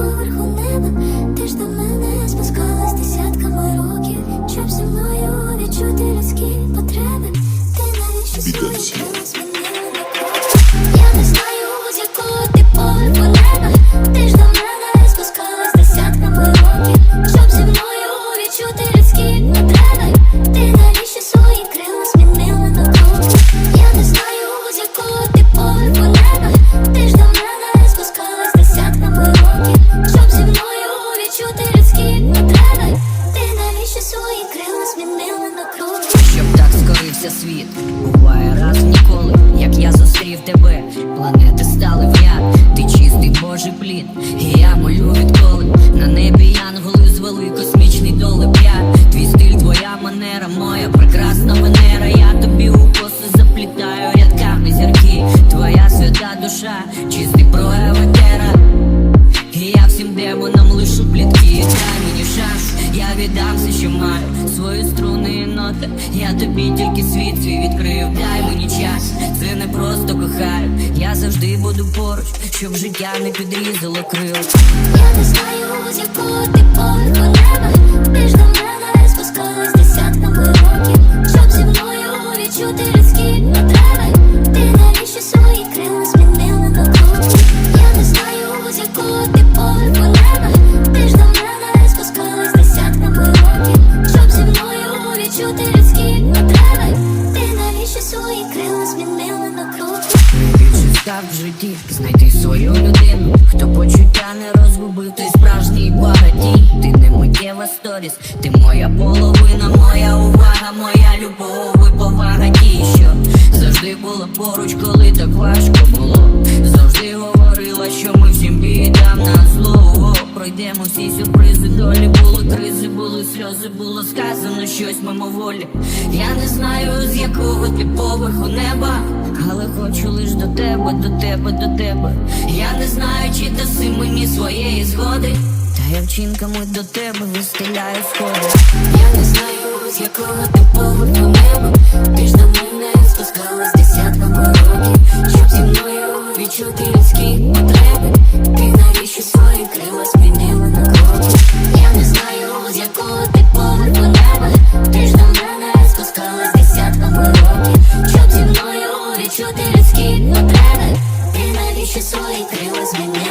поверху неба, скорився світ. Буває раз в ніколи, як я зустрів тебе. Планети стали в я, ти чистий Божий плід. І я молю відколи на небі янголи звели космічний долеп я Твій стиль, твоя манера, моя прекрасна манера. Я тобі у коси заплітаю рядками зірки. Твоя свята душа, чистий проевотера. І я всім демонам лишу плітки Дай мені шанс, я віддам все, що маю Свої струни ноти, я тобі тільки світ свій відкрив Дай мені час, це не просто кохаю. Я завжди буду поруч, щоб життя не підрізало крил. Я не знаю, В житті знайти свою людину, хто почуття не розгубив, той справжній багатій. Ти не миттєва сторіс, ти моя половина, моя увага, моя любов і повага тій, що завжди була поруч, коли так важко було. Завжди говорила, що ми всім бідам на зло. Пройдемо всі сюрпризи, долі були кризи, були сльози, було сказано щось мимоволі. Я не знаю, з якого ти поверху неба, але хочу лиш до тебе, до тебе, до тебе. Я не знаю, чи даси мені своєї згоди. Та я вчинками до тебе вистеляю сходи. Я не знаю, з якого ти поверху feelings with me.